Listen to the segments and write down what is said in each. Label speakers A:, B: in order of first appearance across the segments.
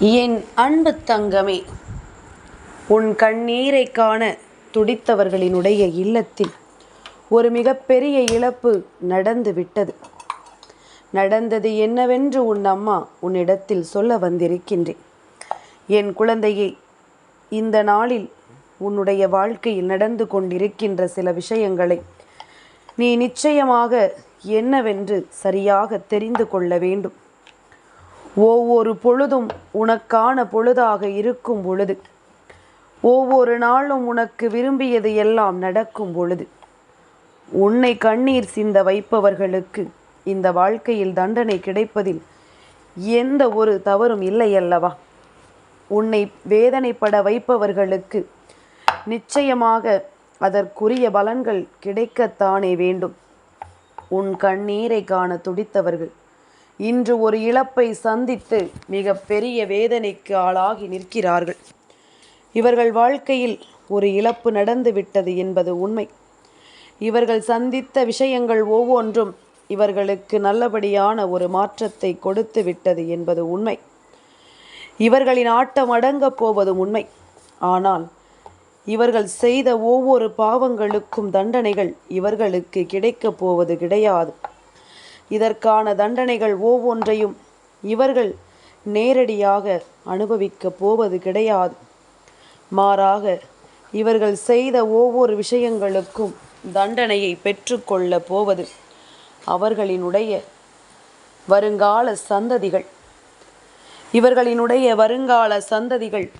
A: என் அன்பு தங்கமே உன் கண்ணீரை காண துடித்தவர்களினுடைய இல்லத்தில் ஒரு மிகப்பெரிய இழப்பு நடந்து விட்டது. நடந்தது என்னவென்று உன் அம்மா உன்னிடத்தில் சொல்ல வந்திருக்கின்றேன். என் குழந்தையை இந்த நாளில் உன்னுடைய வாழ்க்கையில் நடந்து கொண்டிருக்கின்ற சில விஷயங்களை நீ நிச்சயமாக என்னவென்று சரியாக தெரிந்து கொள்ள வேண்டும். ஒவ்வொரு பொழுதும் உனக்கான பொழுதாக இருக்கும் பொழுது. ஒவ்வொரு நாளும் உனக்கு விரும்பியது எல்லாம் நடக்கும் பொழுது. உன்னை கண்ணீர் சிந்த வைப்பவர்களுக்கு இந்த வாழ்க்கையில் தண்டனை கிடைப்பதில் எந்த ஒரு தவறும் இல்லை அல்லவா? உன்னை வேதனைப்பட வைப்பவர்களுக்கு நிச்சயமாக அதற்குரிய பலன்கள் கிடைக்கத்தானே வேண்டும். உன் கண்ணீரை காண துடித்தவர்கள் இன்று ஒரு இழப்பை சந்தித்து மிக பெரிய வேதனைக்கு ஆளாகி நிற்கிறார்கள். இவர்கள் வாழ்க்கையில் ஒரு இழப்பு நடந்து விட்டது என்பது உண்மை. இவர்கள் சந்தித்த விஷயங்கள் ஒவ்வொன்றும் இவர்களுக்கு நல்லபடியான ஒரு மாற்றத்தை கொடுத்து விட்டது என்பது உண்மை. இவர்களின் ஆட்டம் அடங்கப் போவதும் உண்மை. ஆனால் இவர்கள் செய்த ஒவ்வொரு பாவங்களுக்கும் தண்டனைகள் இவர்களுக்கு கிடைக்கப் போவது கிடையாது. இதற்கான தண்டனைகள் ஒவ்வொன்றையும் இவர்கள் நேரடியாக அனுபவிக்கப் போவது கிடையாது. மாறாக இவர்கள் செய்த ஒவ்வொரு விஷயங்களுக்கும் தண்டனையை பெற்றுக்கொள்ள போவது அவர்களினுடைய வருங்கால சந்ததிகள். இவர்களினுடைய வருங்கால சந்ததிகள்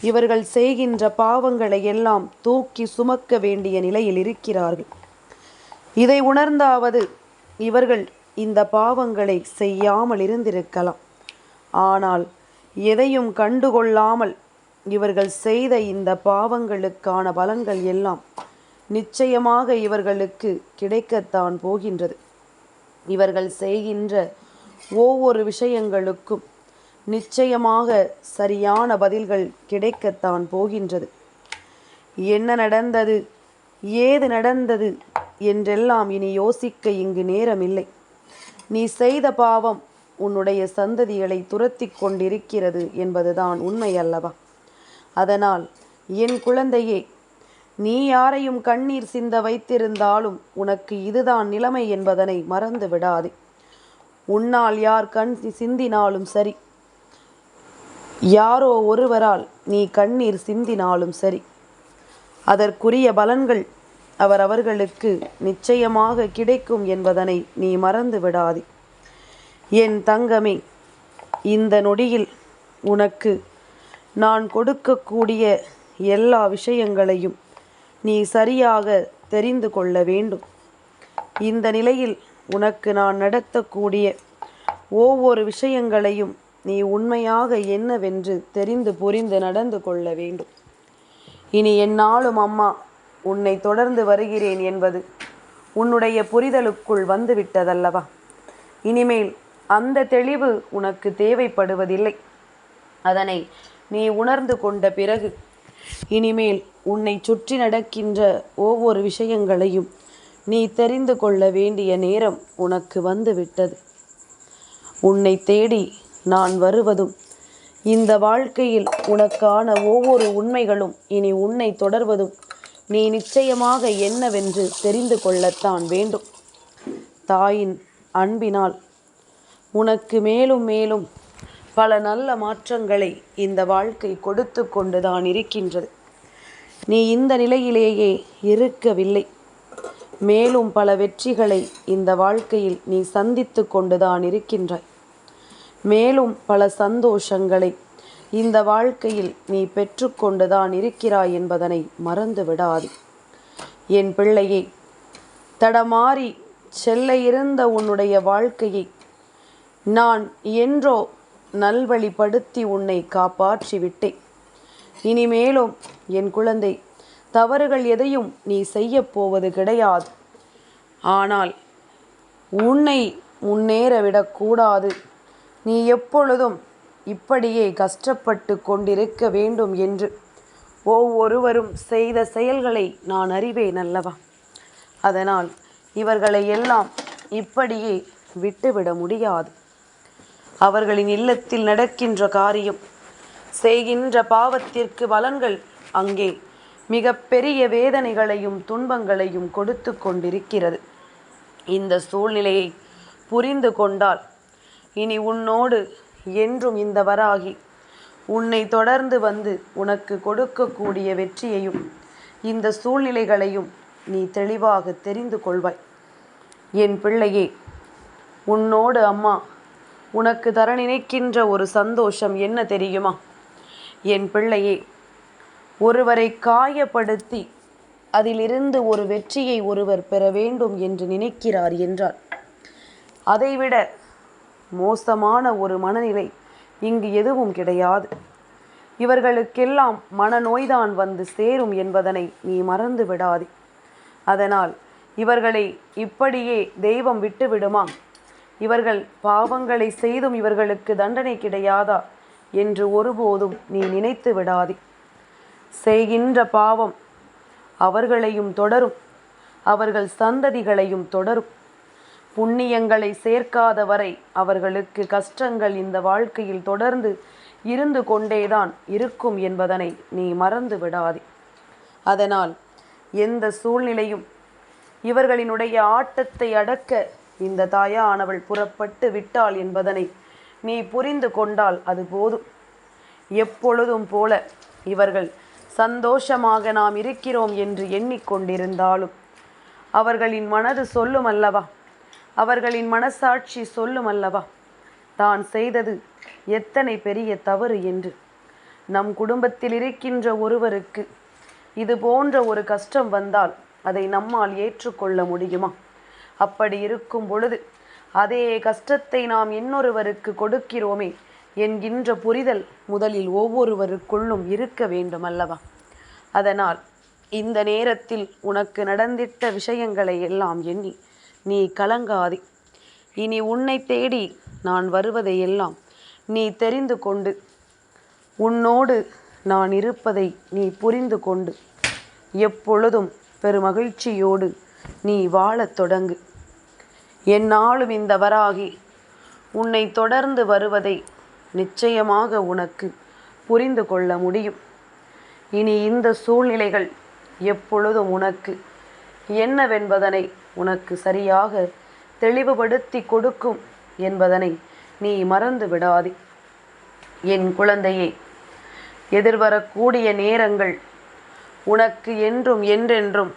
A: இவர்கள் செய்கின்ற பாவங்களை எல்லாம் தூக்கி சுமக்க வேண்டிய நிலையில் இருக்கிறார்கள். இதை உணர்ந்தாவது இவர்கள் இந்த பாவங்களை செய்யாமல் இருந்திருக்கலாம். ஆனால் எதையும் கண்டுகொள்ளாமல் இவர்கள் செய்த இந்த பாவங்களுக்கான பலன்கள் எல்லாம் நிச்சயமாக இவர்களுக்கு கிடைக்கத்தான் போகின்றது. இவர்கள் செய்கின்ற ஒவ்வொரு விஷயங்களுக்கும் நிச்சயமாக சரியான பதில்கள் கிடைக்கத்தான் போகின்றது. என்ன நடந்தது ஏது நடந்தது என்றெல்லாம் இனி யோசிக்க இங்கு நேரமில்லை. நீ செய்த பாவம் உன்னுடைய சந்ததிகளை துரத்தி கொண்டிருக்கிறது என்பதுதான் உண்மை அல்லவா? அதனால் என் குழந்தையே நீ யாரையும் கண்ணீர் சிந்த வைத்திருந்தாலும் உனக்கு இதுதான் நிலைமை என்பதனை மறந்து விடாதே. உன்னால் யார் கண் சிந்தினாலும் சரி யாரோ ஒருவரால் நீ கண்ணீர் சிந்தினாலும் சரி அதற்குரிய பலன்கள் அவர் அவர்களுக்கு நிச்சயமாக கிடைக்கும் என்பதனை நீ மறந்து விடாதே. என் தங்கமே இந்த நொடியில் உனக்கு நான் கொடுக்கக்கூடிய எல்லா விஷயங்களையும் நீ சரியாக தெரிந்து கொள்ள வேண்டும். இந்த நிலையில் உனக்கு நான் நடத்தக்கூடிய ஒவ்வொரு விஷயங்களையும் நீ உண்மையாக என்னவென்று தெரிந்து புரிந்து நடந்து கொள்ள வேண்டும். இனி என்னாலும் அம்மா உன்னை தொடர்ந்து வருகிறேன் என்பது உன்னுடைய புரிதலுக்குள் வந்துவிட்டதல்லவா? இனிமேல் அந்த தெளிவு உனக்கு தேவைப்படுவதில்லை. அதனை நீ உணர்ந்து கொண்ட பிறகு இனிமேல் உன்னை சுற்றி நடக்கின்ற ஒவ்வொரு விஷயங்களையும் நீ தெரிந்து கொள்ள வேண்டிய நேரம் உனக்கு வந்துவிட்டது. உன்னை தேடி நான் வருவதும் இந்த வாழ்க்கையில் உனக்கான ஒவ்வொரு உண்மைகளும் இனி உன்னை தொடர்வதும் நீ நிச்சயமாக என்னவென்று தெரிந்து கொள்ளத்தான் வேண்டும். தாயின் அன்பினால் உனக்கு மேலும் மேலும் பல நல்ல மாற்றங்களை இந்த வாழ்க்கை கொடுத்து கொண்டுதான் இருக்கின்றது. நீ இந்த நிலையிலேயே இருக்கவில்லை. மேலும் பல வெற்றிகளை இந்த வாழ்க்கையில் நீ சந்தித்து கொண்டுதான் இருக்கின்றாய். மேலும் பல சந்தோஷங்களை இந்த வாழ்க்கையில் நீ பெற்றுக்கொண்டுதான் இருக்கிறாய் என்பதனை மறந்து விடாது என் பிள்ளையை தடமாறி செல்ல இருந்த உன்னுடைய வாழ்க்கையை நான் என்றோ நல்வழிப்படுத்தி உன்னை காப்பாற்றி விட்டேன் இனிமேலும் என் குழந்தை தவறுகள் எதையும் நீ செய்ய போவது கிடையாது. ஆனால் உன்னை முன்னேற விடக்கூடாது. நீ எப்பொழுதும் இப்படியே கஷ்டப்பட்டு கொண்டிருக்க வேண்டும் என்று ஒவ்வொருவரும் செய்த செயல்களை நான் அறிவேன் அல்லவா? அதனால் இவர்களை எல்லாம் இப்படியே விட்டுவிட முடியாது. அவர்களின் இல்லத்தில் நடக்கின்ற காரியம் செய்கின்ற பாவத்திற்கு பலன்கள் அங்கே மிக பெரிய வேதனைகளையும் துன்பங்களையும் கொடுத்து கொண்டிருக்கிறது. இந்த சூழ்நிலையை புரிந்து கொண்டால் இனி உன்னோடு என்றும் இந்த வராகி உன்னை தொடர்ந்து வந்து உனக்கு கொடுக்கக்கூடிய வெற்றியையும் இந்த சூழ்நிலைகளையும் நீ தெளிவாக தெரிந்து கொள்வாய். என் பிள்ளையே உன்னோடு அம்மா உனக்கு தர நினைக்கின்ற ஒரு சந்தோஷம் என்ன தெரியுமா? என் பிள்ளையே ஒருவரை காயப்படுத்தி அதிலிருந்து ஒரு வெற்றியை ஒருவர் பெற வேண்டும் என்று நினைக்கிறார் என்றார் அதைவிட மோசமான ஒரு மனநிலை இங்கு எதுவும் கிடையாது. இவர்களுக்கெல்லாம் மனநோய்தான் வந்து சேரும் என்பதனை நீ மறந்து விடாதே. அதனால் இவர்களை இப்படியே தெய்வம் விட்டுவிடுமா இவர்கள் பாவங்களை செய்தும் இவர்களுக்கு தண்டனை கிடையாதா? என்று ஒருபோதும் நீ நினைத்து விடாதே. செய்கின்ற பாவம் அவர்களையும் தொடரும். அவர்கள் சந்ததிகளையும் தொடரும். புண்ணியங்களை சேர்க்காத வரை அவர்களுக்கு கஷ்டங்கள் இந்த வாழ்க்கையில் தொடர்ந்து இருந்து கொண்டேதான் இருக்கும் என்பதனை நீ மறந்து விடாதே. அதனால் எந்த சூழ்நிலையும் இவர்களினுடைய ஆட்டத்தை அடக்க இந்த தாயானவள் புறப்பட்டு விட்டாள் என்பதனை நீ புரிந்து கொண்டால் அது போதும். எப்பொழுதும் போல இவர்கள் சந்தோஷமாக நாம் இருக்கிறோம் என்று எண்ணிக்கொண்டிருந்தாலும் அவர்களின் மனது சொல்லும் அல்லவா? அவர்களின் மனசாட்சி சொல்லும் அல்லவா? தான் செய்தது எத்தனை பெரிய தவறு என்று. நம் குடும்பத்தில் இருக்கின்ற ஒருவருக்கு இது போன்ற ஒரு கஷ்டம் வந்தால் அதை நம்மால் ஏற்றுக்கொள்ள முடியுமா? அப்படி இருக்கும் பொழுது அதே கஷ்டத்தை நாம் இன்னொருவருக்கு கொடுக்கிறோமே என்கின்ற புரிதல் முதலில் ஒவ்வொருவருக்குள்ளும் இருக்க வேண்டும் அல்லவா? அதனால் இந்த நேரத்தில் உனக்கு நடந்திட்ட விஷயங்களை எல்லாம் எண்ணி நீ கலங்காதே. இனி உன்னை தேடி நான் வருவதையெல்லாம் நீ தெரிந்து கொண்டு. உன்னோடு நான் இருப்பதை நீ புரிந்து கொண்டு. எப்பொழுதும் பெருமகிழ்ச்சியோடு நீ வாழத் தொடங்கு. என்னாலும் இந்த வராகி உன்னை தொடர்ந்து வருவதை நிச்சயமாக உனக்கு புரிந்து கொள்ள முடியும். இனி இந்த சூழ்நிலைகள் எப்பொழுதும் உனக்கு என்னவென்பதனை உனக்கு சரியாக தெளிவுபடுத்தி கொடுக்கும் என்பதனை நீ மறந்து விடாதே. என் குழந்தையே எதிர்வரக்கூடிய நேரங்கள் உனக்கு என்றும் என்றென்றும்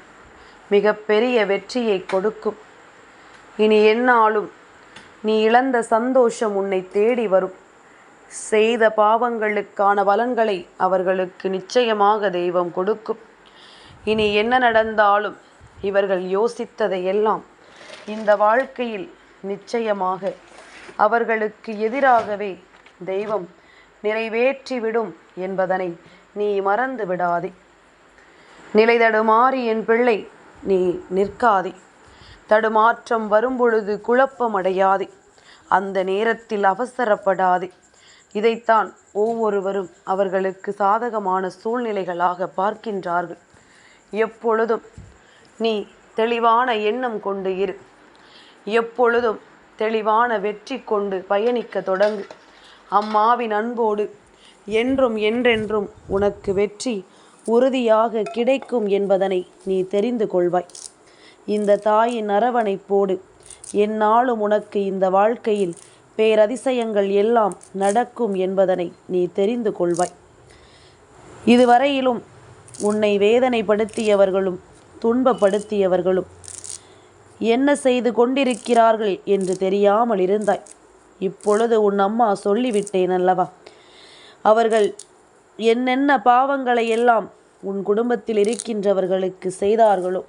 A: மிக பெரிய வெற்றியை கொடுக்கும். இனி என்னாலும் நீ இழந்த சந்தோஷம் உன்னை தேடி வரும். செய்த பாவங்களுக்கான பலன்களை அவர்களுக்கு நிச்சயமாக தெய்வம் கொடுக்கும். இனி என்ன நடந்தாலும் இவர்கள் யோசித்ததையெல்லாம் இந்த வாழ்க்கையில் நிச்சயமாக அவர்களுக்கு எதிராகவே தெய்வம் நிறைவேற்றிவிடும் என்பதனை நீ மறந்து விடாதே. நிலை தடுமாறி என் பிள்ளை நீ நிற்காதே. தடுமாற்றம் வரும்பொழுது குழப்பம் அடையாதே அந்த நேரத்தில் அவசரப்படாதே. இதைத்தான் ஒவ்வொருவரும் அவர்களுக்கு சாதகமான சூழ்நிலைகளாக பார்க்கின்றார்கள். எப்பொழுதும் நீ தெளிவான எண்ணம் கொண்டு இரு. எப்பொழுதும் தெளிவான வெற்றி கொண்டு பயணிக்க தொடங்கு. அம்மாவின் அன்போடு என்றும் என்றென்றும் உனக்கு வெற்றி உறுதியாக கிடைக்கும் என்பதனை நீ தெரிந்து கொள்வாய். இந்த தாயின் அரவணைப்போடு என்னாலும் உனக்கு இந்த வாழ்க்கையில் பேரதிசயங்கள் எல்லாம் நடக்கும் என்பதனை நீ தெரிந்து கொள்வாய். இதுவரையிலும் உன்னை வேதனைப்படுத்தியவர்களும் துன்பப்படுத்தியவர்களும் என்ன செய்து கொண்டிருக்கிறார்கள் என்று தெரியாமல் இருந்தாய். இப்பொழுது உன் அம்மா சொல்லிவிட்டேன் அல்லவா? அவர்கள் என்னென்ன பாவங்களை எல்லாம் உன் குடும்பத்தில் இருக்கின்றவர்களுக்கு செய்தார்களோ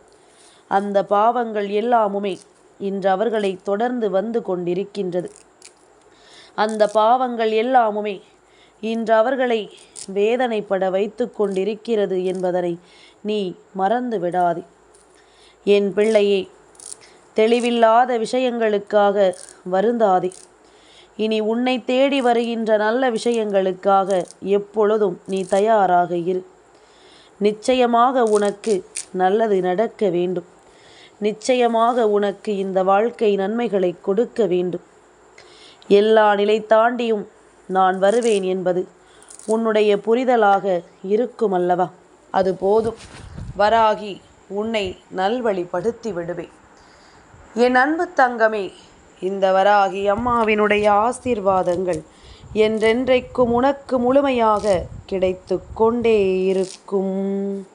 A: அந்த பாவங்கள் எல்லாமுமே இன்று அவர்களை தொடர்ந்து வந்து கொண்டிருக்கின்றது. அந்த பாவங்கள் எல்லாமுமே இன்று அவர்களை வேதனைப்பட வைத்து கொண்டிருக்கிறது என்பதனை நீ மறந்து விடாதே என் பிள்ளையே தெளிவில்லாத விஷயங்களுக்காக வருந்தாதே. இனி உன்னை தேடி வருகின்ற நல்ல விஷயங்களுக்காக எப்பொழுதும் நீ தயாராக இரு. நிச்சயமாக உனக்கு நல்லது நடக்க வேண்டும். நிச்சயமாக உனக்கு இந்த வாழ்க்கை நன்மைகளை கொடுக்க வேண்டும். எல்லா நிலை தாண்டியும் நான் வருவேன் என்பது உன்னுடைய புரிதலாக இருக்குமல்லவா? அது போதும். வராகி உன்னை நல்வழிப்படுத்தி விடுவேன். என் அன்பு தங்கமே இந்த வராகி அம்மாவினுடைய ஆசீர்வாதங்கள் என்றென்றைக்கும் உனக்கு முழுமையாக கிடைத்து கொண்டே இருக்கும்.